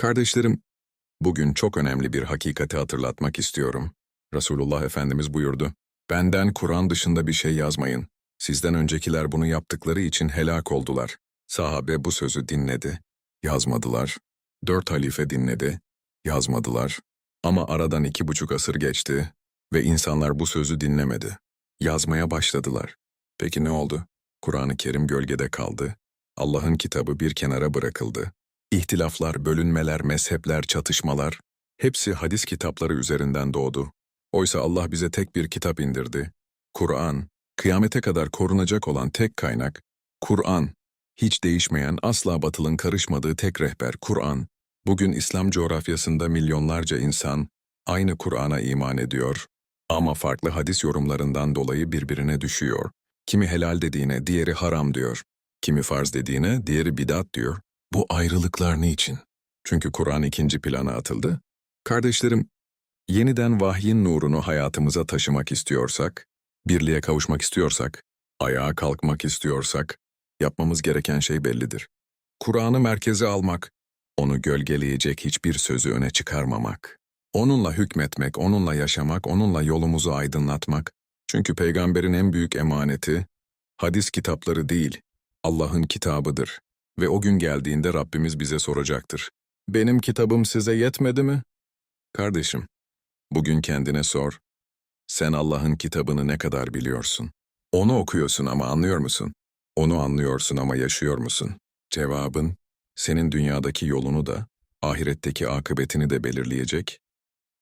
Kardeşlerim, bugün çok önemli bir hakikati hatırlatmak istiyorum. Resulullah Efendimiz buyurdu, Benden Kur'an dışında bir şey yazmayın. Sizden öncekiler bunu yaptıkları için helak oldular. Sahabe bu sözü dinledi. Yazmadılar. Dört halife dinledi. Yazmadılar. Ama aradan iki buçuk asır geçti ve insanlar bu sözü dinlemedi. Yazmaya başladılar. Peki ne oldu? Kur'an-ı Kerim gölgede kaldı. Allah'ın kitabı bir kenara bırakıldı. İhtilaflar, bölünmeler, mezhepler, çatışmalar hepsi hadis kitapları üzerinden doğdu. Oysa Allah bize tek bir kitap indirdi. Kur'an, kıyamete kadar korunacak olan tek kaynak, Kur'an. Hiç değişmeyen, asla batılın karışmadığı tek rehber Kur'an. Bugün İslam coğrafyasında milyonlarca insan aynı Kur'an'a iman ediyor ama farklı hadis yorumlarından dolayı birbirine düşüyor. Kimi helal dediğine diğeri haram diyor. Kimi farz dediğine diğeri bidat diyor. Bu ayrılıklar niçin? Çünkü Kur'an ikinci plana atıldı. Kardeşlerim, yeniden vahyin nurunu hayatımıza taşımak istiyorsak, birliğe kavuşmak istiyorsak, ayağa kalkmak istiyorsak, yapmamız gereken şey bellidir. Kur'an'ı merkeze almak, onu gölgeleyecek hiçbir sözü öne çıkarmamak. Onunla hükmetmek, onunla yaşamak, onunla yolumuzu aydınlatmak. Çünkü peygamberin en büyük emaneti, hadis kitapları değil, Allah'ın kitabıdır. Ve o gün geldiğinde Rabbimiz bize soracaktır. Benim kitabım size yetmedi mi? Kardeşim, bugün kendine sor. Sen Allah'ın kitabını ne kadar biliyorsun? Onu okuyorsun ama anlıyor musun? Onu anlıyorsun ama yaşıyor musun? Cevabın, senin dünyadaki yolunu da, ahiretteki akıbetini de belirleyecek